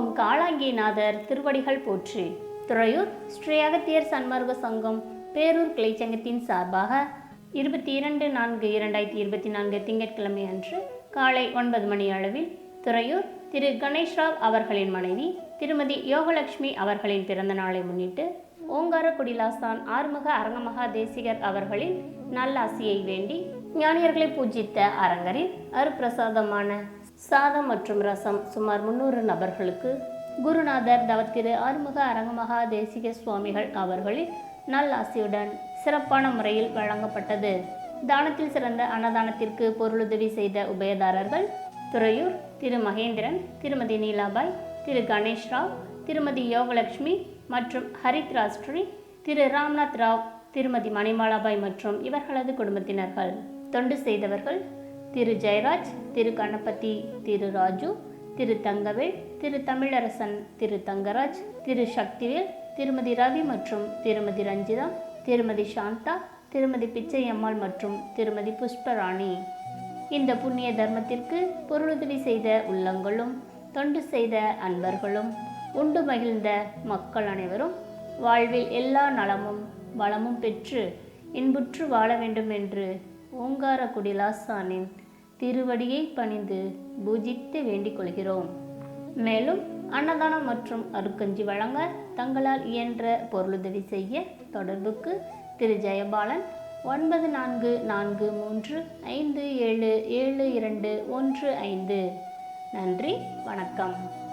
ஓம் காளாங்கிநாதர் திருவடிகள் போற்றி. துறையூர் ஸ்ரீ அகத்தியர் சன்மார்க்க சங்கம் பேரூர் கிளைச்சங்கத்தின் சார்பாக இருபத்தி இரண்டு நான்கு இரண்டாயிரத்தி இருபத்தி நான்கு திங்கட்கிழமை அன்று காலை ஒன்பது மணி அளவில் துறையூர் திரு கணேஷ்ராவ் அவர்களின் மனைவி திருமதி யோகலட்சுமி அவர்களின் பிறந்த நாளை முன்னிட்டு ஓங்கார குடிலாசான் ஆறுமுக அரங்கமகா தேசிகர் அவர்களின் நல்லாசியை வேண்டி ஞானியர்களை பூஜித்த அரங்கரின் அருப்பிரசாதமான சாதம் மற்றும் ரசம் சுமார் முன்னூறு நபர்களுக்கு குருநாதர் தவத்திரு ஆறுமுக அரங்கமகா தேசிக சுவாமிகள் அவர்களின் நல்லாசியுடன் சிறப்பான முறையில் வழங்கப்பட்டது. தானத்தில் சிறந்த அன்னதானத்திற்கு பொருளுதவி செய்த உபயதாரர்கள் துறையூர் திரு மகேந்திரன் திருமதி நீலாபாய் திரு கணேஷ் ராவ் திருமதி யோகலட்சுமி மற்றும் ஹரித் திரு ராம்நாத் ராவ் திருமதி மணிமாலாபாய் மற்றும் இவர்களது குடும்பத்தினர்கள். தொண்டு செய்தவர்கள் திரு ஜெயராஜ் திரு கணபதி திரு ராஜு திரு தங்கவேல் திரு தமிழரசன் திரு தங்கராஜ் திரு சக்திவேல் திருமதி ரவி மற்றும் திருமதி ரஞ்சிதா திருமதி சாந்தா திருமதி பிச்சையம்மாள் மற்றும் திருமதி புஷ்பராணி. இந்த புண்ணிய தர்மத்திற்கு பொருளுதவி செய்த உள்ளங்களும் தொண்டு செய்த அன்பர்களும் உண்டு மகிழ்ந்த மக்கள் அனைவரும் வாழ்வில் எல்லா நலமும் வளமும் பெற்று இன்புற்று வாழ வேண்டும் என்று ஓங்கார குடிலாசானின் திருவடியை பணிந்து பூஜித்து வேண்டிக் கொள்கிறோம். மேலும் அன்னதானம் மற்றும் அருக்கஞ்சி வழங்க தங்களால் இயன்ற பொருளுதவி செய்ய தொடர்புக்கு திரு. ஜெயபாலன் ஒன்பது நான்கு நான்கு மூன்று ஐந்து ஏழு ஏழு இரண்டு ஒன்று ஐந்து. நன்றி வணக்கம்.